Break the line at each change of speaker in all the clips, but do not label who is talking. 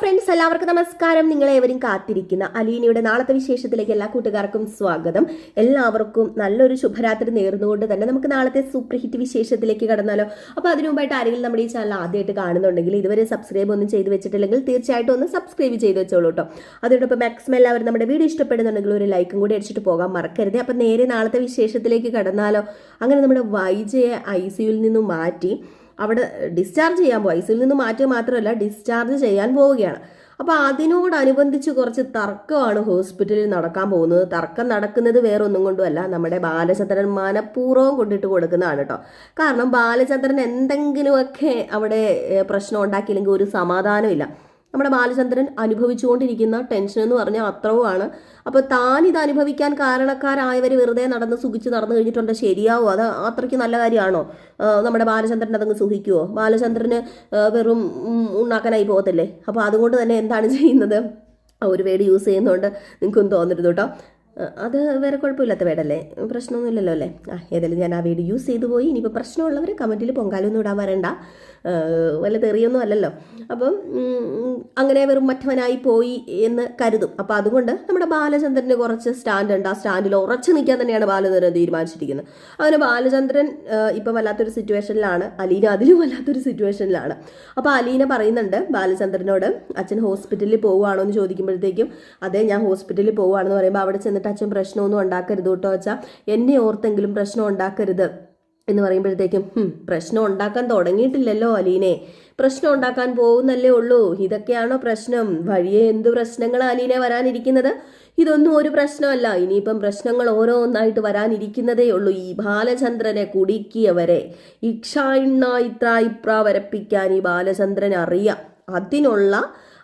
Friends എല്ലാവർക്കും നമസ്കാരം. നിങ്ങളേവരും കാത്തിരിക്കുന്ന അലീനയുടെ നാളത്തെ വിശേഷത്തിലേക്ക് എല്ലാ കൂട്ടുകാർക്കും സ്വാഗതം. എല്ലാവർക്കും നല്ലൊരു ശുഭരാത്രി നേർന്നുകൊണ്ട് തന്നെ നമുക്ക് നാളത്തെ സൂപ്പർ ഹിറ്റ് വിശേഷത്തിലേക്ക് കടന്നാലോ. അപ്പോൾ അതിനു മുമ്പായിട്ട് ആരെങ്കിലും നമ്മുടെ ഈ ചാനൽ ആദ്യമായിട്ട് കാണുന്നുണ്ടെങ്കിൽ ഇതുവരെ സബ്സ്ക്രൈബ് ഒന്നും ചെയ്തു വെച്ചിട്ടില്ലെങ്കിൽ തീർച്ചയായിട്ടും ഒന്ന് സബ്സ്ക്രൈബ് ചെയ്ത് വെച്ചോളൂ കേട്ടോ അതോടൊപ്പം മാക്സിമം എല്ലാവരും നമ്മുടെ വീഡിയോ ഇഷ്ടപ്പെടുന്നുണ്ടെങ്കിൽ ഒരു ലൈക്കും കൂടി അടിച്ചിട്ട് പോകാൻ മറക്കരുത്. അപ്പം നേരെ നാളത്തെ വിശേഷത്തിലേക്ക് കടന്നാലോ. അങ്ങനെ നമ്മുടെ വൈജയെ ഐ സിയുവിൽ നിന്നും മാറ്റി. അവിടെ ഡിസ്ചാർജ് ചെയ്യാൻ പോകുക ഐസിൽ നിന്ന് മാറ്റുക മാത്രമല്ല ഡിസ്ചാർജ് ചെയ്യാൻ പോവുകയാണ്. അപ്പോൾ അതിനോടനുബന്ധിച്ച് കുറച്ച് തർക്കമാണ് ഹോസ്പിറ്റലിൽ നടക്കാൻ പോകുന്നത്. തർക്കം നടക്കുന്നത് വേറെ ഒന്നും കൊണ്ടുമല്ല. നമ്മുടെ ബാലചന്ദ്രൻ മനഃപൂർവം കൊണ്ടിട്ട് കൊടുക്കുന്നതാണ് കേട്ടോ. കാരണം ബാലചന്ദ്രൻ എന്തെങ്കിലുമൊക്കെ അവിടെ പ്രശ്നം ഉണ്ടാക്കിയില്ലെങ്കിൽ ഒരു സമാധാനമില്ല നമ്മുടെ ബാലചന്ദ്രൻ അനുഭവിച്ചുകൊണ്ടിരിക്കുന്ന ടെൻഷൻ എന്ന് പറഞ്ഞാൽ അത്രവുമാണ്. അപ്പോൾ താൻ ഇത് അനുഭവിക്കാൻ കാരണക്കാരായവർ വെറുതെ നടന്ന് സുഖിച്ച് നടന്നു കഴിഞ്ഞിട്ടുണ്ട് ശരിയാവോ? അത് അത്രയ്ക്ക് നല്ല കാര്യമാണോ? നമ്മുടെ ബാലചന്ദ്രൻ അതങ്ങ് സുഖിക്കുമോ ബാലചന്ദ്രന് വെറും ഉണ്ടാക്കാനായി പോകത്തില്ലേ? അപ്പോൾ അതുകൊണ്ട് തന്നെ എന്താണ് ചെയ്യുന്നത്? ഒരു വേട് യൂസ് ചെയ്യുന്നതുകൊണ്ട് നിങ്ങൾക്കൊന്നും തോന്നരുത് കേട്ടോ. അത് വേറെ കുഴപ്പമില്ലാത്ത വേടല്ലേ പ്രശ്നമൊന്നുമില്ലല്ലോ അല്ലേ? ആ ഏതായാലും ഞാൻ ആ വീട് യൂസ് ചെയ്തു പോയി. ഇനിയിപ്പോൾ പ്രശ്നമുള്ളവർ കമന്റിൽ പൊങ്കാലൊന്നും ഇടാൻ വരണ്ട. വല്ല തെറിയൊന്നും അല്ലല്ലോ. അപ്പം അങ്ങനെ വെറും മറ്റവനായി പോയി എന്ന് കരുതും. അപ്പോൾ അതുകൊണ്ട് നമ്മുടെ ബാലചന്ദ്രന് കുറച്ച് സ്റ്റാൻഡ് ഉണ്ട് ആ സ്റ്റാൻഡിൽ ഉറച്ചു നിൽക്കാൻ തന്നെയാണ് ബാലചന്ദ്രൻ തീരുമാനിച്ചിരിക്കുന്നത്. അങ്ങനെ ബാലചന്ദ്രൻ ഇപ്പം വല്ലാത്തൊരു സിറ്റുവേഷനിലാണ് അലീന അതിലും വല്ലാത്തൊരു സിറ്റുവേഷനിലാണ് അപ്പോൾ അലീന പറയുന്നുണ്ട് ബാലചന്ദ്രനോട് അച്ഛൻ ഹോസ്പിറ്റലിൽ പോവുകയാണോ എന്ന് ചോദിക്കുമ്പോഴത്തേക്കും അതെ ഞാൻ ഹോസ്പിറ്റലിൽ പോവുകയാണെന്ന് പറയുമ്പോൾ അവിടെ ചെന്നിട്ട് അച്ഛൻ പ്രശ്നമൊന്നും ഉണ്ടാക്കരുത് കേട്ടോ അച്ഛാ. എന്നെ ഓർത്തെങ്കിലും പ്രശ്നം ഉണ്ടാക്കരുത്. എന്ന് പറയുമ്പോഴത്തേക്കും പ്രശ്നം ഉണ്ടാക്കാൻ തുടങ്ങിയിട്ടില്ലല്ലോ അലീനെ. പ്രശ്നം ഉണ്ടാക്കാൻ പോകുന്നല്ലേ ഉള്ളൂ. ഇതൊക്കെയാണോ പ്രശ്നം? വഴിയെ എന്ത് പ്രശ്നങ്ങളാണ് അലീനെ വരാനിരിക്കുന്നത്? ഇതൊന്നും ഒരു പ്രശ്നമല്ല. ഇനിയിപ്പം പ്രശ്നങ്ങൾ ഓരോന്നായിട്ട് വരാനിരിക്കുന്നതേ ഉള്ളൂ. ഈ ബാലചന്ദ്രനെ കുടുക്കിയവരെ ഇക്ഷായിണ്ണ ഇത്ര ഇപ്ര വരപ്പിക്കാൻ ഈ ബാലചന്ദ്രൻ അറിയാം അതിനുള്ള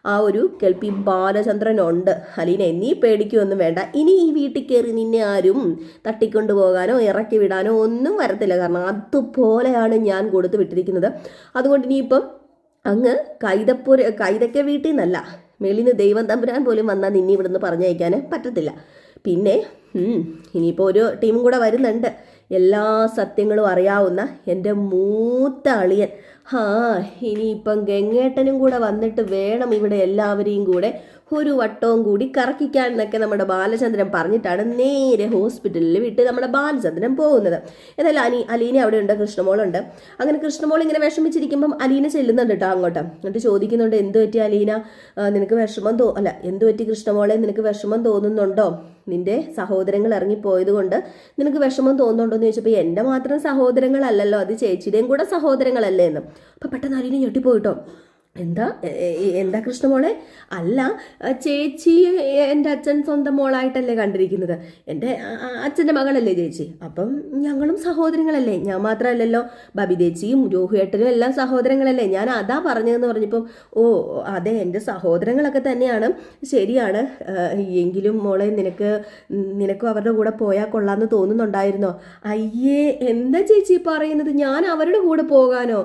ആ ഒരു കെൽപ്പി ബാലചന്ദ്രനുണ്ട്. അലീന നീ പേടിക്കുമൊന്നും വേണ്ട. ഇനി ഈ വീട്ടിൽ കയറി നിന്നെ ആരും തട്ടിക്കൊണ്ടു പോകാനോ ഇറക്കി വിടാനോ ഒന്നും വരത്തില്ല. കാരണം അതുപോലെയാണ് ഞാൻ കൊടുത്തു വിട്ടിരിക്കുന്നത്. അതുകൊണ്ട് ഇനിയിപ്പം അങ്ങ് കൈതപ്പുര കൈതക്ക വീട്ടിൽ നിന്നല്ല. മെളിന് ദൈവം തമ്പുരാൻ പോലും വന്നാൽ നിന്നെ ഇവിടുന്ന് പറഞ്ഞയക്കാൻ പറ്റത്തില്ല. പിന്നെ ഇനിയിപ്പോൾ ഒരു ടീമും കൂടെ വരുന്നുണ്ട്. എല്ലാ സത്യങ്ങളും അറിയാവുന്ന എന്റെ മൂത്ത അളിയൻ. ഹാ ഇനിയിപ്പം ഗംഗേട്ടനും കൂടെ വന്നിട്ട് വേണം ഇവിടെ എല്ലാവരെയും കൂടെ ഒരു വട്ടവും കൂടി കറക്കിക്കാൻ എന്നൊക്കെ നമ്മുടെ ബാലചന്ദ്രൻ പറഞ്ഞിട്ടാണ് നേരെ ഹോസ്പിറ്റലിൽ വിട്ട് നമ്മുടെ ബാലചന്ദ്രൻ പോകുന്നത്. എന്നാലും അനി അലീന അവിടെ ഉണ്ട് കൃഷ്ണമോളുണ്ട്. അങ്ങനെ കൃഷ്ണമോൾ ഇങ്ങനെ വിഷമിച്ചിരിക്കുമ്പം അലീന ചെല്ലുന്നുണ്ട് കേട്ടോ അങ്ങോട്ട്. എന്നിട്ട് ചോദിക്കുന്നുണ്ട് എന്ത് പറ്റി അലീന? നിനക്ക് വിഷമം തോ അല്ല എന്ത് പറ്റി കൃഷ്ണമോളെ? നിനക്ക് വിഷമം തോന്നുന്നുണ്ടോ? നിന്റെ സഹോദരങ്ങൾ ഇറങ്ങിപ്പോയത് കൊണ്ട് നിനക്ക് വിഷമം തോന്നുന്നുണ്ടോ എന്ന് ചോദിച്ചപ്പോൾ എന്റെ മാത്രം സഹോദരങ്ങളല്ലല്ലോ അത് ചേച്ചിയുടെയും കൂടെ സഹോദരങ്ങളല്ലേ എന്ന്. അപ്പം പെട്ടെന്ന് അലീന ഞെട്ടിപ്പോയിട്ടോ എന്താ? എന്താ കൃഷ്ണമോളെ? അല്ല ചേച്ചി എന്റെ അച്ഛൻ സ്വന്തം മോളായിട്ടല്ലേ കണ്ടിരിക്കുന്നത്. എന്റെ അച്ഛന്റെ മകളല്ലേ ചേച്ചി? അപ്പം ഞങ്ങളും സഹോദരങ്ങളല്ലേ? ഞാൻ മാത്രമല്ലല്ലോ. ബബി ചേച്ചിയും രോഹിയേട്ടനും എല്ലാം സഹോദരങ്ങളല്ലേ. ഞാൻ അതാ പറഞ്ഞതെന്ന് പറഞ്ഞപ്പം ഓ അതെ എന്റെ സഹോദരങ്ങളൊക്കെ തന്നെയാണ്. ശരിയാണ്. എങ്കിലും മോളെ നിനക്ക് നിനക്കും അവരുടെ കൂടെ പോയാൽ കൊള്ളാമെന്ന് തോന്നുന്നുണ്ടായിരുന്നോ? അയ്യേ എന്താ ചേച്ചി പറയുന്നത്? ഞാൻ അവരുടെ കൂടെ പോകാനോ?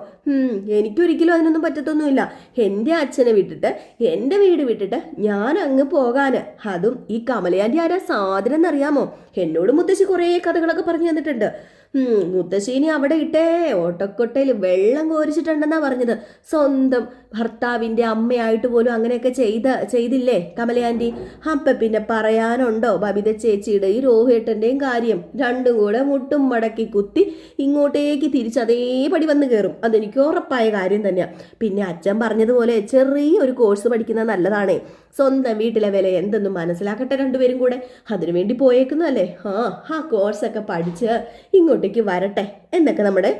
എനിക്കൊരിക്കലും അതിനൊന്നും പറ്റത്തൊന്നുമില്ല. എന്റെ അച്ഛനെ വിട്ടിട്ട് എന്റെ വീട് വിട്ടിട്ട് ഞാൻ അങ്ങ് പോകാൻ അതും ഈ കമലയാന്റെ ആരാ സാധനം എന്നറിയാമോ? എന്നോട് മുത്തശ്ശി കുറേ കഥകളൊക്കെ പറഞ്ഞു തന്നിട്ടുണ്ട്. മുത്തശ്ശീനി അവിടെ ഇട്ടേ. ഓട്ടക്കൊട്ടയിൽ വെള്ളം കോരിച്ചിട്ടുണ്ടെന്നാ പറഞ്ഞത്. സ്വന്തം ഭർത്താവിന്റെ അമ്മയായിട്ട് പോലും അങ്ങനെയൊക്കെ ചെയ്ത ചെയ്തില്ലേ കമലയാന്റി അപ്പം പിന്നെ പറയാനുണ്ടോ ബബിത ചേച്ചിയുടെ ഈ രോഹിട്ടന്റെയും കാര്യം? രണ്ടും കൂടെ മുട്ടും മടക്കി കുത്തി ഇങ്ങോട്ടേക്ക് തിരിച്ച് അതേപടി വന്ന് കയറും. അതെനിക്ക് ഉറപ്പായ കാര്യം തന്നെയാണ് പിന്നെ അച്ഛൻ പറഞ്ഞതുപോലെ ചെറിയൊരു കോഴ്സ് പഠിക്കുന്നത് നല്ലതാണേ. സ്വന്തം വീട്ടിലെ വില എന്തെന്ന് മനസ്സിലാക്കട്ടെ രണ്ടുപേരും കൂടെ. അതിനുവേണ്ടി പോയേക്കുന്നതല്ലേ? ആ ആ കോഴ്സൊക്കെ പഠിച്ച് ഇങ്ങോട്ടേക്ക് വരട്ടെ എന്നൊക്കെ നമ്മുടെ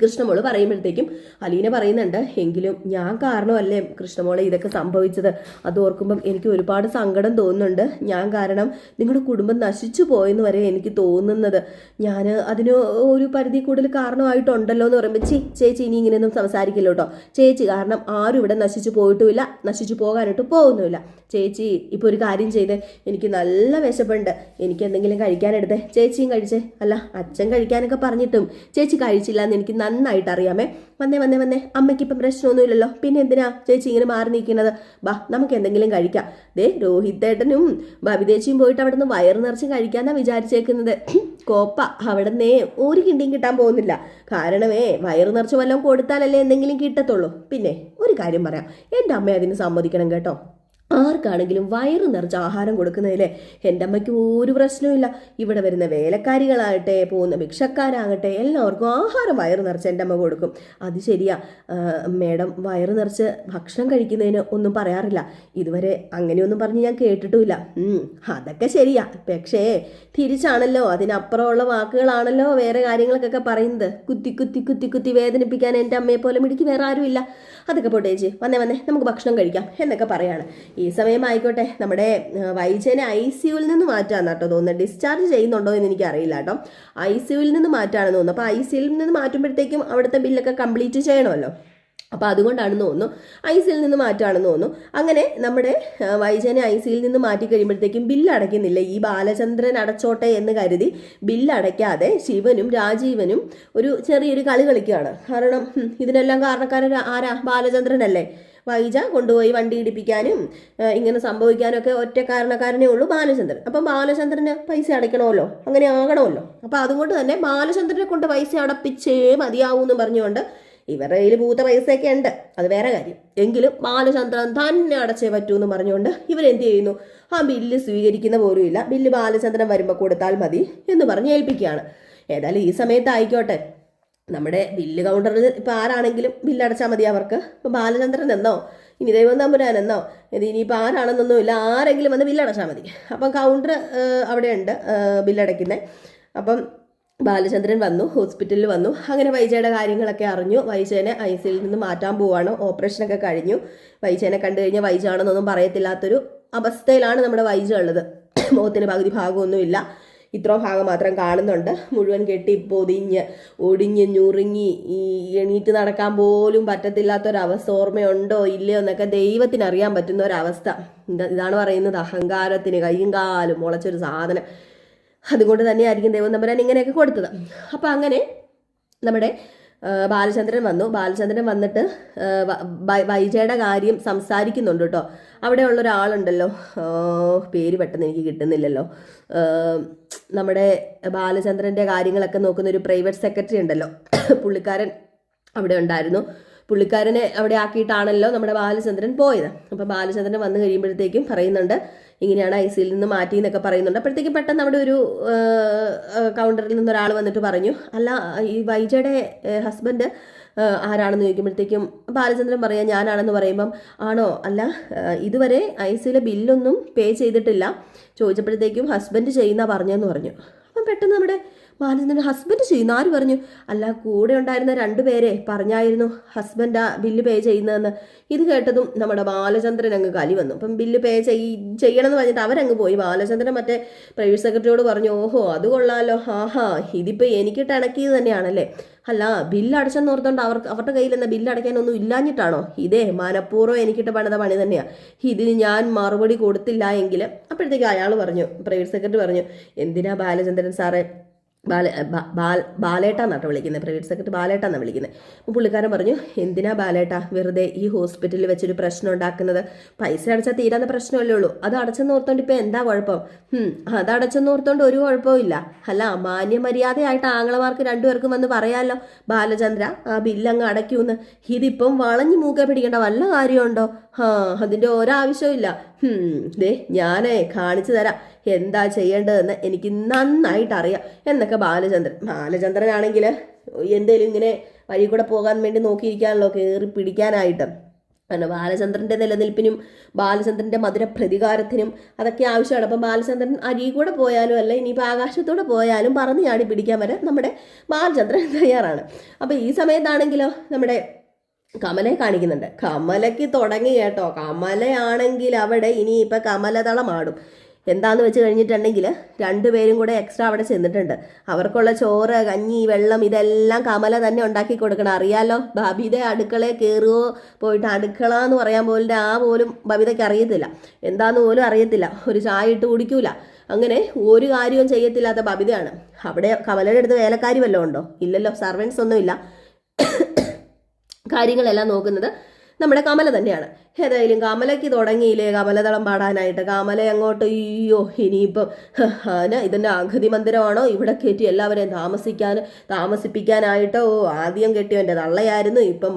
കൃഷ്ണമോൾ പറയുമ്പോഴത്തേക്കും അലീന പറയുന്നുണ്ട് എങ്കിലും ഞാൻ കാരണമല്ലേ കൃഷ്ണമോളെ ഇതൊക്കെ സംഭവിച്ചത്? അത് ഓർക്കുമ്പം എനിക്ക് ഒരുപാട് സങ്കടം തോന്നുന്നുണ്ട്. ഞാൻ കാരണം നിങ്ങളുടെ കുടുംബം നശിച്ചു പോയെന്ന് വരെ എനിക്ക് തോന്നുന്നത്. ഞാൻ അതിന് ഒരു പരിധി കൂടുതൽ കാരണമായിട്ടുണ്ടല്ലോ എന്ന് പറയുമ്പോൾ ചേ ചേച്ചി ഇനി ഇങ്ങനെയൊന്നും സംസാരിക്കില്ല കേട്ടോ. ചേച്ചി കാരണം ആരും ഇവിടെ നശിച്ചു പോയിട്ടുമില്ല നശിച്ചു പോകാനായിട്ട് പോകുന്നുമില്ല. ചേച്ചി ഇപ്പോൾ ഒരു കാര്യം ചെയ്തേ എനിക്ക് നല്ല വിശപ്പുണ്ട്. എനിക്ക് എന്തെങ്കിലും കഴിക്കാനെടുത്തേ. ചേച്ചിയും കഴിച്ചേ. അല്ല അച്ഛൻ കഴിക്കാനൊക്കെ പറഞ്ഞിട്ടും ചേച്ചി കഴിച്ചില്ല എന്ന് എനിക്ക് നന്നായിട്ട് അറിയാമേ വന്നേ വന്നേ വന്നേ. അമ്മയ്ക്ക് ഇപ്പം പ്രശ്നമൊന്നുമില്ലല്ലോ. പിന്നെ എന്തിനാ ചേച്ചി ഇങ്ങനെ മാറി നിൽക്കുന്നത്? ബാ നമുക്ക് എന്തെങ്കിലും കഴിക്കാം. ദേ രോഹിത്തേട്ടനും ബബിതേച്ചിയും പോയിട്ട് അവിടെ നിന്ന് വയറ് നിറച്ച് കഴിക്കാന്നാ വിചാരിച്ചേക്കുന്നത്. കോപ്പ അവിടെ നിന്നേ ഒരു കിണ്ടിയും കിട്ടാൻ പോകുന്നില്ല. കാരണമേ വയറ് നിറച്ച് വല്ലതും കൊടുത്താലല്ലേ എന്തെങ്കിലും കിട്ടത്തുള്ളൂ. പിന്നെ ഒരു കാര്യം പറയാം. എന്റെ അമ്മയെ അതിന് സമ്മതിക്കണം കേട്ടോ. ആർക്കാണെങ്കിലും വയറ് നിറച്ച് ആഹാരം കൊടുക്കുന്നതിലെ എന്റെ അമ്മയ്ക്ക് ഒരു പ്രശ്നവുമില്ല. ഇവിടെ വരുന്ന വേലക്കാരികളാകട്ടെ പോകുന്ന ഭിക്ഷക്കാരാകട്ടെ എല്ലാവർക്കും ആഹാരം വയറ് നിറച്ച് എന്റെ അമ്മ കൊടുക്കും. അത് ശരിയാ. മേഡം വയറ് നിറച്ച് ഭക്ഷണം കഴിക്കുന്നതിന് ഒന്നും പറയാറില്ല. ഇതുവരെ അങ്ങനെയൊന്നും പറഞ്ഞ് ഞാൻ കേട്ടിട്ടുമില്ല. അതൊക്കെ ശരിയാ. പക്ഷേ തിരിച്ചാണല്ലോ അതിനപ്പുറമുള്ള വാക്കുകളാണല്ലോ വേറെ കാര്യങ്ങൾക്കൊക്കെ പറയുന്നത്. കുത്തി കുത്തി കുത്തി കുത്തി വേദനിപ്പിക്കാൻ എന്റെ അമ്മയെ പോലെ മിടിക്ക് വേറെ ആരുമില്ല. അതൊക്കെ പോട്ടെ ചേച്ചി. വന്നേ വന്നേ നമുക്ക് ഭക്ഷണം കഴിക്കാം എന്നൊക്കെ പറയാണ്. ഈ സമയം ആയിക്കോട്ടെ നമ്മുടെ വൈജനെ ഐ സിയുവിൽ നിന്ന് മാറ്റാന്ന് കേട്ടോ തോന്നുന്നത് ഡിസ്ചാർജ് ചെയ്യുന്നുണ്ടോ എന്ന് എനിക്ക് അറിയില്ല കേട്ടോ ഐ സിയുവിൽ നിന്ന് മാറ്റാണെന്ന് തോന്നുന്നു. അപ്പോൾ ഐ സിയുവിൽ നിന്ന് മാറ്റുമ്പോഴത്തേക്കും അവിടുത്തെ ബില്ലൊക്കെ കംപ്ലീറ്റ് ചെയ്യണമല്ലോ. അപ്പോൾ അതുകൊണ്ടാണ് തോന്നുന്നു ഐ സിയിൽ നിന്ന് മാറ്റുകയാണെന്ന് തോന്നുന്നു. അങ്ങനെ നമ്മുടെ വൈജനെ ഐ സിയിൽ നിന്ന് മാറ്റി കഴിയുമ്പോഴത്തേക്കും ബില്ല് അടയ്ക്കുന്നില്ല. ഈ ബാലചന്ദ്രൻ അടച്ചോട്ടെ എന്ന് കരുതി ബില്ല് അടയ്ക്കാതെ ശിവനും രാജീവനും ഒരു ചെറിയൊരു കളി കളിക്കുകയാണ്. കാരണം ഇതിനെല്ലാം കാരണക്കാരൻ ആരാ? ബാലചന്ദ്രനല്ലേ. വൈജ കൊണ്ടുപോയി വണ്ടി ഇടിപ്പിക്കാനും ഇങ്ങനെ സംഭവിക്കാനും ഒക്കെ ഒറ്റ കാരണക്കാരനേ ഉള്ളൂ ബാലചന്ദ്രൻ. അപ്പം ബാലചന്ദ്രന് പൈസ അടയ്ക്കണമല്ലോ? അങ്ങനെ ആകണമല്ലോ? അപ്പം അതുകൊണ്ട് തന്നെ ബാലചന്ദ്രനെ കൊണ്ട് പൈസ അടപ്പിച്ചേ മതിയാവൂ എന്ന് പറഞ്ഞുകൊണ്ട് ഇവരുടെ കയ്യിൽ പൂത്ത പൈസയൊക്കെ ഉണ്ട്. അത് വേറെ കാര്യം. എങ്കിലും ബാലചന്ദ്രൻ തന്നെ അടച്ചേ പറ്റൂ എന്ന് പറഞ്ഞുകൊണ്ട് ഇവരെന്ത് ചെയ്യുന്നു? ആ ബില്ല് സ്വീകരിക്കുന്ന പോലും ഇല്ല. ബില്ല് ബാലചന്ദ്രൻ വരുമ്പോൾ കൊടുത്താൽ മതി എന്ന് പറഞ്ഞ് ഏൽപ്പിക്കുകയാണ്. ഏതായാലും ഈ സമയത്ത് ആയിക്കോട്ടെ നമ്മുടെ ബില്ല് കൗണ്ടറിൽ ഇപ്പോൾ ആരാണെങ്കിലും ബില്ല് അടച്ചാൽ മതി അവർക്ക്. ഇപ്പോൾ ബാലചന്ദ്രൻ എന്നോ ഇനി ദൈവം തമ്പുരാൻ എന്നോ ഇത് ഇനിയിപ്പോൾ ആരാണെന്നൊന്നുമില്ല ആരെങ്കിലും വന്ന് ബില്ല് അടച്ചാൽ മതി. അപ്പം കൗണ്ടർ അവിടെയുണ്ട് ബില്ലടയ്ക്കുന്നത് അപ്പം ബാലചന്ദ്രൻ വന്നു ഹോസ്പിറ്റലിൽ വന്നു. അങ്ങനെ വൈജയുടെ കാര്യങ്ങളൊക്കെ അറിഞ്ഞു. വൈജേനെ ഐ സിയിൽ നിന്ന് മാറ്റാൻ പോവാണ്. ഓപ്പറേഷനൊക്കെ കഴിഞ്ഞു. വൈജേനെ കണ്ടു കഴിഞ്ഞാൽ വൈജാണെന്നൊന്നും പറയത്തില്ലാത്തൊരു അവസ്ഥയിലാണ് നമ്മുടെ വൈജ ഉള്ളത്. മുഖത്തിന് പകുതി ഭാഗമൊന്നുമില്ല. ഇത്ര ഭാഗം മാത്രം കാണുന്നുണ്ട്. മുഴുവൻ കെട്ടി പൊതിഞ്ഞ് ഒടിഞ്ഞ് ഞുറുങ്ങി ഈ എണീറ്റ് നടക്കാൻ പോലും പറ്റത്തില്ലാത്തൊരവസ്ഥ ഓർമ്മയുണ്ടോ ഇല്ലയോ എന്നൊക്കെ ദൈവത്തിന് അറിയാൻ പറ്റുന്ന ഒരവസ്ഥ. ഇത് ഇതാണ് പറയുന്നത് അഹങ്കാരത്തിന് കൈയും കാലും മുളച്ചൊരു സാധനം. അതുകൊണ്ട് തന്നെയായിരിക്കും ദൈവം നമ്പരാൻ ഇങ്ങനെയൊക്കെ കൊടുത്തത്. അപ്പം അങ്ങനെ നമ്മുടെ ബാലചന്ദ്രൻ വന്നു. ബാലചന്ദ്രൻ വന്നിട്ട് വൈജയുടെ കാര്യം സംസാരിക്കുന്നുണ്ട് കേട്ടോ. അവിടെ ഉള്ള ഒരാളുണ്ടല്ലോ പേര് പെട്ടെന്ന് എനിക്ക് കിട്ടുന്നില്ലല്ലോ. നമ്മുടെ ബാലചന്ദ്രന്റെ കാര്യങ്ങളൊക്കെ നോക്കുന്ന ഒരു പ്രൈവറ്റ് സെക്രട്ടറി ഉണ്ടല്ലോ. പുള്ളിക്കാരൻ അവിടെ ഉണ്ടായിരുന്നു. പുള്ളിക്കാരനെ അവിടെ ആക്കിയിട്ടാണല്ലോ നമ്മുടെ ബാലചന്ദ്രൻ പോയത്. അപ്പോൾ ബാലചന്ദ്രൻ വന്നു കഴിയുമ്പോഴത്തേക്കും പറയുന്നുണ്ട് ഇങ്ങനെയാണ് ഐ സിയിൽ നിന്ന് മാറ്റി എന്നൊക്കെ പറയുന്നുണ്ട്. അപ്പോഴത്തേക്ക് പെട്ടെന്ന് അവിടെ ഒരു കൗണ്ടറിൽ നിന്ന് ഒരാൾ വന്നിട്ട് പറഞ്ഞു അല്ല ഈ വൈജയുടെ ഹസ്ബൻഡ് ആരാണെന്ന് ചോദിക്കുമ്പോഴത്തേക്കും ബാലചന്ദ്രൻ പറയാം ഞാനാണെന്ന് പറയുമ്പം ആണോ? അല്ല ഇതുവരെ ഐ സിയിലെ ബില്ലൊന്നും പേ ചെയ്തിട്ടില്ല. ചോദിച്ചപ്പോഴത്തേക്കും ഹസ്ബൻഡ് ചെയ്യുന്ന പറഞ്ഞെന്ന് പറഞ്ഞു. അപ്പം പെട്ടെന്ന് നമ്മുടെ ബാലചന്ദ്രൻ ഹസ്ബൻഡ് ചെയ്യുന്നു. ആര് പറഞ്ഞു? അല്ല കൂടെ ഉണ്ടായിരുന്ന രണ്ടുപേരെ പറഞ്ഞായിരുന്നു ഹസ്ബൻഡ് ആ ബില്ല് പേ ചെയ്യുന്നതെന്ന്. ഇത് കേട്ടതും നമ്മുടെ ബാലചന്ദ്രൻ അങ്ങ് കലി വന്നു. അപ്പം ബില്ല് പേ ചെയ് ചെയ്യണം എന്ന് പറഞ്ഞിട്ട് അവരങ്ങ് പോയി. ബാലചന്ദ്രൻ മറ്റേ പ്രൈവറ്റ് സെക്രട്ടറിയോട് പറഞ്ഞു ഓഹോ അത് കൊള്ളാലോ. ആഹാ ഇതിപ്പോൾ എനിക്ക് ടണക്കിയത് തന്നെയാണല്ലേ? അല്ല ബില്ല് അടച്ചെന്ന് ഓർത്തോണ്ട് അവർക്ക് അവരുടെ കയ്യിൽ എന്താ ബില്ല് അടയ്ക്കാനൊന്നും ഇല്ലാഞ്ഞിട്ടാണോ? ഇതേ മനഃപൂർവം എനിക്കിട്ട് പണിത പണി തന്നെയാണ് ഇതിന് ഞാൻ മറുപടി കൊടുത്തില്ല എങ്കിൽ അപ്പോഴത്തേക്ക് അയാൾ പറഞ്ഞു പ്രൈവറ്റ് സെക്രട്ടറി പറഞ്ഞു എന്തിനാ ബാലചന്ദ്രൻ സാറേ ബാല ബാൽ ബാലേട്ട എന്നാണ് വിളിക്കുന്നത് പ്രൈവറ്റ് സെക്രട്ടറി ബാലേട്ട എന്നാണ് വിളിക്കുന്നത് അപ്പോൾ പുള്ളിക്കാരൻ പറഞ്ഞു എന്തിനാ ബാലേട്ട വെറുതെ ഈ ഹോസ്പിറ്റലിൽ വെച്ചൊരു പ്രശ്നം ഉണ്ടാക്കുന്നത്? പൈസ അടച്ചാൽ തീരാന്ന പ്രശ്നമല്ലേ ഉള്ളൂ. അത് അടച്ചെന്ന് ഓർത്തോണ്ട് ഇപ്പോൾ എന്താ കുഴപ്പം? അത് അടച്ചെന്ന് ഓർത്തോണ്ട് ഒരു കുഴപ്പവും ഇല്ല. അല്ല മാന്യമര്യാദയായിട്ട് ആങ്ങളമാർക്ക് രണ്ടുപേർക്കും വന്ന് പറയാമല്ലോ ബാലചന്ദ്ര ആ ബില്ലങ്ങ് അടയ്ക്കൂന്ന്. ഇതിപ്പം വളഞ്ഞു മൂക്കെ പിടിക്കേണ്ട വല്ല കാര്യമുണ്ടോ? ആ അതിന്റെ ഒരാവശ്യവും ഹും, ദേ ഞാനേ കാണിച്ചു തരാം. എന്താ ചെയ്യേണ്ടതെന്ന് എനിക്ക് നന്നായിട്ട് അറിയാം എന്നൊക്കെ ബാലചന്ദ്രൻ. ബാലചന്ദ്രനാണെങ്കിൽ എന്തേലും ഇങ്ങനെ വഴി കൂടെ പോകാൻ വേണ്ടി നോക്കിയിരിക്കാനല്ലോ കയറി പിടിക്കാനായിട്ട്. കാരണം ബാലചന്ദ്രന്റെ നിലനിൽപ്പിനും ബാലചന്ദ്രന്റെ മധുര പ്രതികാരത്തിനും അതൊക്കെ ആവശ്യമാണ്. അപ്പം ബാലചന്ദ്രൻ അരി കൂടെ പോയാലും അല്ല ഇനിയിപ്പോൾ ആകാശത്തൂടെ പോയാലും പറഞ്ഞു ചാടി പിടിക്കാൻ വരെ നമ്മുടെ ബാലചന്ദ്രൻ തയ്യാറാണ്. അപ്പോൾ ഈ സമയത്താണെങ്കിലോ നമ്മുടെ കമലയെ കാണിക്കുന്നുണ്ട്. കമലയ്ക്ക് തുടങ്ങി കേട്ടോ. കമലയാണെങ്കിൽ അവിടെ ഇനിയിപ്പോൾ കമലതളമാടും എന്താന്ന് വെച്ച് കഴിഞ്ഞിട്ടുണ്ടെങ്കിൽ രണ്ടുപേരും കൂടെ എക്സ്ട്രാ അവിടെ ചെന്നിട്ടുണ്ട്. അവർക്കുള്ള ചോറ് കഞ്ഞി വെള്ളം ഇതെല്ലാം കമല തന്നെ ഉണ്ടാക്കി കൊടുക്കണം. അറിയാലോ ബബിത അടുക്കളയിൽ കയറുകയോ പോയിട്ട് അടുക്കള എന്ന് പറയാൻ പോലും ആ പോലും ബബിതയ്ക്ക് അറിയത്തില്ല. എന്താന്ന് പോലും അറിയത്തില്ല. ഒരു ചായ ഇട്ട് കുടിക്കൂല. അങ്ങനെ ഒരു കാര്യവും ചെയ്യത്തില്ലാത്ത ബബിതയാണ്. അവിടെ കമലയുടെ അടുത്ത് വേലക്കാരി വല്ലതും ഉണ്ടോ? ഇല്ലല്ലോ സർവൻസ് ഒന്നുമില്ല. കാര്യങ്ങളെല്ലാം നോക്കുന്നത് നമ്മുടെ കമല തന്നെയാണ്. ഏതായാലും കമലയ്ക്ക് തുടങ്ങിയില്ലേ? കമലതളം പാടാനായിട്ട്. കമല അങ്ങോട്ട് അയ്യോ ഇനിയിപ്പം ഇതിന്റെ അഗതി മന്ദിരമാണോ? ഇവിടെ കയറ്റി എല്ലാവരെയും താമസിക്കാൻ താമസിപ്പിക്കാനായിട്ട് ആദ്യം കെട്ടി എന്റെ തള്ളയായിരുന്നു. ഇപ്പം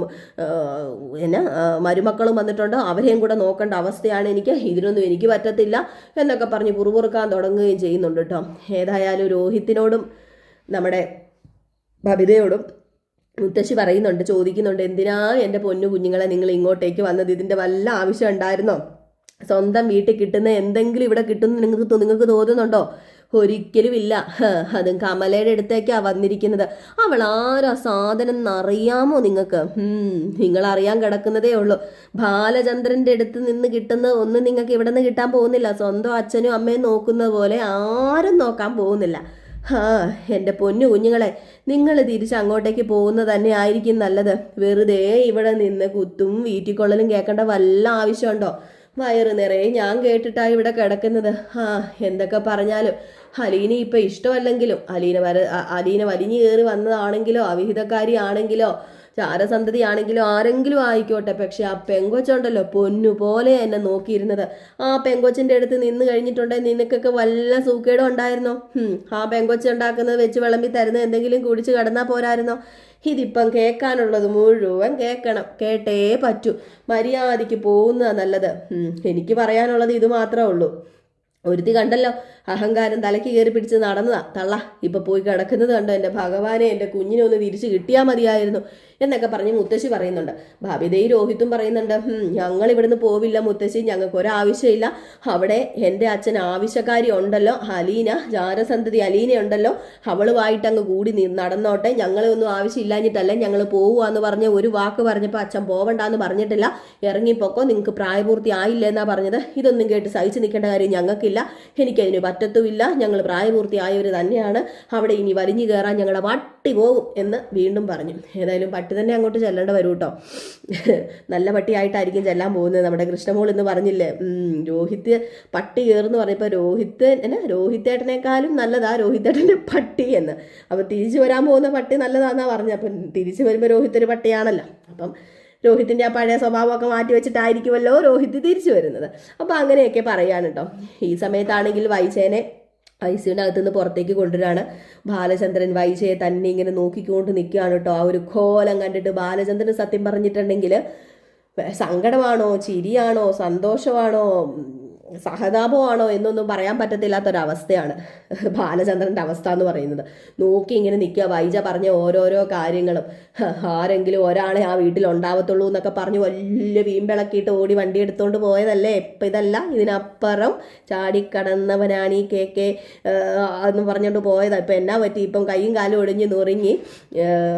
എന്നെ മരുമക്കളും വന്നിട്ടുണ്ട്. അവരെയും കൂടെ നോക്കേണ്ട അവസ്ഥയാണ് എനിക്ക്. ഇതിനൊന്നും എനിക്ക് പറ്റത്തില്ല എന്നൊക്കെ പറഞ്ഞ് പുറപുറുക്കാൻ തുടങ്ങുകയും ചെയ്യുന്നുണ്ട് കേട്ടോ. ഏതായാലും രോഹിത്തിനോടും നമ്മുടെ ബബിതയോടും മുത്തശ്ശി പറയുന്നുണ്ട് ചോദിക്കുന്നുണ്ട് എന്തിനാ എന്റെ പൊന്നു കുഞ്ഞുങ്ങളെ നിങ്ങൾ ഇങ്ങോട്ടേക്ക് വന്നത്? ഇതിന്റെ വല്ല ആവശ്യം ഉണ്ടായിരുന്നോ? സ്വന്തം വീട്ടിൽ കിട്ടുന്ന എന്തെങ്കിലും ഇവിടെ കിട്ടുന്ന നിങ്ങൾക്ക് നിങ്ങൾക്ക് തോന്നുന്നുണ്ടോ? ഒരിക്കലും ഇല്ല. അത് കമലയുടെ അടുത്തേക്കാ വന്നിരിക്കുന്നത്. അവൾ ആരാ? സാധനം എന്നറിയാമോ നിങ്ങൾക്ക്? നിങ്ങൾ അറിയാൻ കിടക്കുന്നതേ ഉള്ളൂ. ബാലചന്ദ്രന്റെ അടുത്ത് നിന്ന് കിട്ടുന്ന ഒന്നും നിങ്ങൾക്ക് ഇവിടെ നിന്ന് കിട്ടാൻ പോകുന്നില്ല. സ്വന്തം അച്ഛനും അമ്മയും നോക്കുന്നത് പോലെ ആരും നോക്കാൻ പോകുന്നില്ല. ഹാ എന്റെ പൊന്നു കുഞ്ഞുങ്ങളെ നിങ്ങൾ തിരിച്ച് അങ്ങോട്ടേക്ക് പോകുന്ന തന്നെ ആയിരിക്കും നല്ലത്. വെറുതെ ഇവിടെ നിന്ന് കുത്തും വീട്ടിക്കൊള്ളലും കേൾക്കേണ്ട വല്ല ആവശ്യമുണ്ടോ? വയറ് നിറയെ ഞാൻ കേട്ടിട്ടാ ഇവിടെ കിടക്കുന്നത്. ആ എന്തൊക്കെ പറഞ്ഞാലും. അലീന ഇപ്പം ഇഷ്ടമല്ലെങ്കിലും അലീന വര അലീന വലിഞ്ഞു കയറി വന്നതാണെങ്കിലോ അവിഹിതക്കാരി ആണെങ്കിലോ ചാരസന്തതി ആണെങ്കിലും ആരെങ്കിലും ആയിക്കോട്ടെ. പക്ഷെ ആ പെങ്കൊച്ചുണ്ടല്ലോ പൊന്നു പോലെ എന്നെ നോക്കിയിരുന്നത്. ആ പെങ്കൊച്ചിന്റെ അടുത്ത് നിന്ന് കഴിഞ്ഞിട്ടുണ്ടെങ്കിൽ നിനക്കൊക്കെ വല്ല സൂക്കേടും ഉണ്ടായിരുന്നോ? ആ പെങ്കൊച്ച് ഉണ്ടാക്കുന്നത് വെച്ച് വിളമ്പി തരുന്നത് എന്തെങ്കിലും കുടിച്ച് കിടന്നാൽ പോരായിരുന്നോ? ഇതിപ്പം കേൾക്കാനുള്ളത് മുഴുവൻ കേൾക്കണം. കേട്ടേ പറ്റൂ. മര്യാദയ്ക്ക് പോകുന്നതാണ് നല്ലത്. എനിക്ക് പറയാനുള്ളത് ഇത് മാത്രമേ ഉള്ളൂ. ഒരുത്തി കണ്ടല്ലോ അഹങ്കാരം തലയ്ക്ക് കയറി പിടിച്ച് നടന്നതാ. തള്ള ഇപ്പൊ പോയി കിടക്കുന്നത് കണ്ടോ? എന്റെ ഭഗവാനെ എന്റെ കുഞ്ഞിനെ ഒന്ന് തിരിച്ചു കിട്ടിയാൽ മതിയായിരുന്നു എന്നൊക്കെ പറഞ്ഞ് മുത്തശ്ശി പറയുന്നുണ്ട്. ഭാവിതയും രോഹിത്തും പറയുന്നുണ്ട് ഞങ്ങൾ ഇവിടുന്ന് പോവില്ല മുത്തശ്ശി ഞങ്ങൾക്ക് ഒരാവശ്യമില്ല. അവിടെ എന്റെ അച്ഛൻ ആവശ്യക്കാരി ഉണ്ടല്ലോ അലീന ജാരസന്തതി അലീന ഉണ്ടല്ലോ. അവളുമായിട്ട് അങ്ങ് കൂടി നടന്നോട്ടെ. ഞങ്ങളെ ഒന്നും ആവശ്യമില്ലാഞ്ഞിട്ടല്ല ഞങ്ങൾ പോവുകയെന്ന് പറഞ്ഞ ഒരു വാക്ക് പറഞ്ഞപ്പോൾ അച്ഛൻ പോവണ്ടെന്ന് പറഞ്ഞിട്ടില്ല. ഇറങ്ങിപ്പോക്കോ നിങ്ങൾക്ക് പ്രായപൂർത്തി ആയില്ല എന്നാ പറഞ്ഞത്. ഇതൊന്നും കേട്ട് സഹിച്ചു നിൽക്കേണ്ട കാര്യം ഞങ്ങൾക്കില്ല. എനിക്കതിന് പറ്റത്തുമില്ല. ഞങ്ങൾ പ്രായപൂർത്തിയായവർ തന്നെയാണ്. അവിടെ ഇനി വലിഞ്ഞു കയറാൻ ഞങ്ങളുടെ വട്ടി പോകും എന്ന് വീണ്ടും പറഞ്ഞു. ഏതായാലും പട്ടി തന്നെ അങ്ങോട്ട് ചെല്ലേണ്ട വരും കേട്ടോ നല്ല പട്ടിയായിട്ടായിരിക്കും ചെല്ലാൻ പോകുന്നത്. നമ്മുടെ കൃഷ്ണമോൾ എന്ന് പറഞ്ഞില്ലേ രോഹിത് പട്ടി കയറുന്നു പറഞ്ഞപ്പോൾ രോഹിത് എന്നാ രോഹിത്തേട്ടനേക്കാളും നല്ലതാ രോഹിത്തേട്ടന്റെ പട്ടി എന്ന്. അപ്പോൾ തിരിച്ചു വരാൻ പോകുന്ന പട്ടി നല്ലതാന്നാ പറഞ്ഞത്. അപ്പം തിരിച്ചു വരുമ്പോൾ രോഹിത് ഒരു പട്ടിയാണല്ലോ. അപ്പം രോഹിത്തിന്റെ ആ പഴയ സ്വഭാവമൊക്കെ മാറ്റി വെച്ചിട്ടായിരിക്കുമല്ലോ രോഹിത് തിരിച്ചു വരുന്നത്. അപ്പോൾ അങ്ങനെയൊക്കെ പറയാണ് കേട്ടോ ഈ സമയത്താണെങ്കിൽ വൈശേനെ അകത്തു അകത്തുനിന്ന് പുറത്തേക്ക് കൊണ്ടുവരാണ്. ബാലചന്ദ്രൻ വൈശയെ തന്നെ ഇങ്ങനെ നോക്കിക്കൊണ്ട് നിൽക്കുകയാണ് കേട്ടോ ആ ഒരു കോലം കണ്ടിട്ട് ബാലചന്ദ്രൻ സത്യം പറഞ്ഞിട്ടുണ്ടെങ്കിൽ സങ്കടമാണോ? ചിരിയാണോ? സന്തോഷമാണോ? സഹതാപമാണോ എന്നൊന്നും പറയാൻ പറ്റത്തില്ലാത്തൊരവസ്ഥയാണ് ബാലചന്ദ്രന്റെ അവസ്ഥ എന്ന് പറയുന്നത്. നോക്കി ഇങ്ങനെ നിൽക്കുക. വൈജ പറഞ്ഞ ഓരോരോ കാര്യങ്ങളും. ആരെങ്കിലും ഒരാളെ ആ വീട്ടിൽ ഉണ്ടാവത്തുള്ളൂ എന്നൊക്കെ പറഞ്ഞ് വലിയ വീമ്പിളക്കിയിട്ട് ഓടി വണ്ടി എടുത്തുകൊണ്ട് പോയതല്ലേ? ഇപ്പം ഇതല്ല. ഇതിനപ്പുറം ചാടിക്കടന്നവനാണ് ഈ കെ കെ എന്ന് പറഞ്ഞുകൊണ്ട് പോയതാണ് ഇപ്പം എന്നാ പറ്റി? ഇപ്പം കൈയും കാലും ഒടിഞ്ഞ് നുറുങ്ങി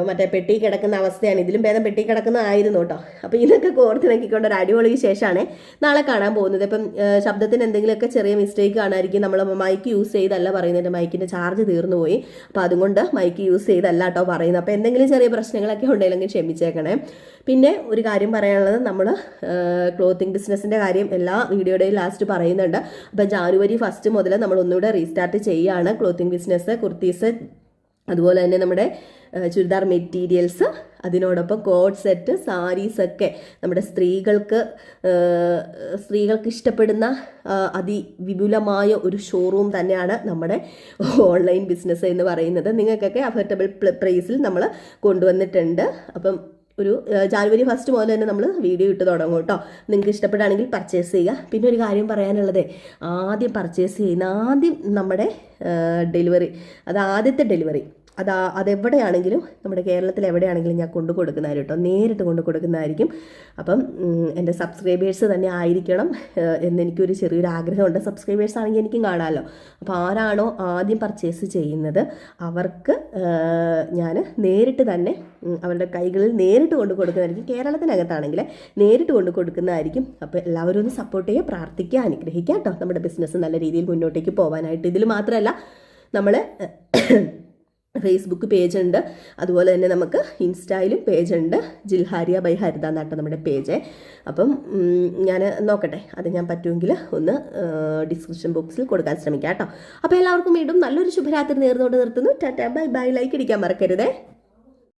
മറ്റേ പെട്ടി കിടക്കുന്ന അവസ്ഥയാണ്. ഇതിലും ഭേദം പെട്ടി കിടക്കുന്നതായിരുന്നു കേട്ടോ. അപ്പോൾ ഇതൊക്കെ കോർത്തിണക്കിക്കൊണ്ട് ഒരു അടിപൊളി ശേഷമാണ് നാളെ കാണാൻ പോകുന്നത്. ഇപ്പം ശബ്ദത്തിന് എന്തെങ്കിലുമൊക്കെ ചെറിയ മിസ്റ്റേക്ക് കാണാമായിരിക്കും നമ്മൾ മൈക്ക് യൂസ് ചെയ്തല്ല പറയുന്നത്. മൈക്കിന്റെ ചാർജ് തീർന്നു പോയി. അപ്പോൾ അതുകൊണ്ട് മൈക്ക് യൂസ് ചെയ്തല്ല കേട്ടോ പറയുന്നത്. അപ്പോൾ എന്തെങ്കിലും ചെറിയ പ്രശ്നങ്ങളൊക്കെ ഉണ്ടെങ്കിൽ ക്ഷമിച്ചേക്കണേ. പിന്നെ ഒരു കാര്യം പറയാനുള്ളത് നമ്മൾ ക്ലോത്തിങ് ബിസിനസ്സിന്റെ കാര്യം എല്ലാ വീഡിയോയുടെയും ലാസ്റ്റ് പറയുന്നുണ്ട്. അപ്പോൾ ജാനുവരി ഫസ്റ്റ് മുതൽ നമ്മൾ ഒന്നുകൂടെ റീസ്റ്റാർട്ട് ചെയ്യുകയാണ് ക്ലോത്തിങ് ബിസിനസ് കുർത്തീസ് അതുപോലെ തന്നെ നമ്മുടെ ചുരിദാർ മെറ്റീരിയൽസ് അതിനോടൊപ്പം കോഡ് സെറ്റ് സാരീസൊക്കെ നമ്മുടെ സ്ത്രീകൾക്ക് സ്ത്രീകൾക്ക് ഇഷ്ടപ്പെടുന്ന അതിവിപുലമായ ഒരു ഷോറൂം തന്നെയാണ് നമ്മുടെ ഓൺലൈൻ ബിസിനസ് എന്ന് പറയുന്നത്. നിങ്ങൾക്കൊക്കെ അഫോർഡബിൾ പ്രൈസിൽ നമ്മൾ കൊണ്ടുവന്നിട്ടുണ്ട്. അപ്പം ഒരു ജാനുവരി ഫസ്റ്റ് മുതൽ തന്നെ നമ്മൾ വീഡിയോ ഇട്ട് തുടങ്ങും കേട്ടോ നിങ്ങൾക്ക് ഇഷ്ടപ്പെടുകയാണെങ്കിൽ പർച്ചേസ് ചെയ്യുക. പിന്നെ ഒരു കാര്യം പറയാനുള്ളത്. ആദ്യം പർച്ചേസ് ചെയ്യുന്ന ആദ്യം നമ്മുടെ ഡെലിവറി അത് ആദ്യത്തെ ഡെലിവറി അത് അതെവിടെയാണെങ്കിലും നമ്മുടെ കേരളത്തിൽ എവിടെയാണെങ്കിലും ഞാൻ കൊണ്ടു കൊടുക്കുന്നതായിരിക്കും കേട്ടോ. നേരിട്ട് കൊണ്ടു കൊടുക്കുന്നതായിരിക്കും. അപ്പം എന്റെ സബ്സ്ക്രൈബേഴ്സ് തന്നെ ആയിരിക്കണം എന്നെനിക്കൊരു ചെറിയൊരു ആഗ്രഹമുണ്ട്. സബ്സ്ക്രൈബേഴ്സ് ആണെങ്കിൽ എനിക്കും കാണാമല്ലോ. അപ്പോൾ ആരാണോ ആദ്യം പർച്ചേസ് ചെയ്യുന്നത് അവർക്ക് ഞാൻ നേരിട്ട് തന്നെ അവരുടെ കൈകളിൽ നേരിട്ട് കൊണ്ട് കൊടുക്കുന്നതായിരിക്കും. കേരളത്തിനകത്താണെങ്കിൽ നേരിട്ട് കൊണ്ട് കൊടുക്കുന്നതായിരിക്കും. അപ്പോൾ എല്ലാവരും ഒന്ന് സപ്പോർട്ട് ചെയ്യുക പ്രാർത്ഥിക്കുക അനുഗ്രഹിക്കുക കേട്ടോ. നമ്മുടെ ബിസിനസ് നല്ല രീതിയിൽ മുന്നോട്ടേക്ക് പോകാനായിട്ട് ഇതിൽ മാത്രമല്ല നമ്മൾ ഫേസ്ബുക്ക് പേജ് ഉണ്ട് അതുപോലെ തന്നെ നമുക്ക് ഇൻസ്റ്റയിലും പേജ് ഉണ്ട് ജിൽഹാരിയ ബൈ ഹരിത എന്നാട്ടോ നമ്മുടെ പേജ്. അപ്പം ഞാൻ നോക്കട്ടെ. അത് ഞാൻ പറ്റുമെങ്കിൽ ഒന്ന് ഡിസ്ക്രിപ്ഷൻ ബോക്സിൽ കൊടുക്കാൻ ശ്രമിക്കാം കേട്ടോ. അപ്പോൾ എല്ലാവർക്കും വീണ്ടും നല്ലൊരു ശുഭരാത്രി നേർന്നുകൊണ്ട് നിർത്തുന്നു. Tata bye bye. ലൈക്ക് അടിക്കാൻ മറക്കരുതേ.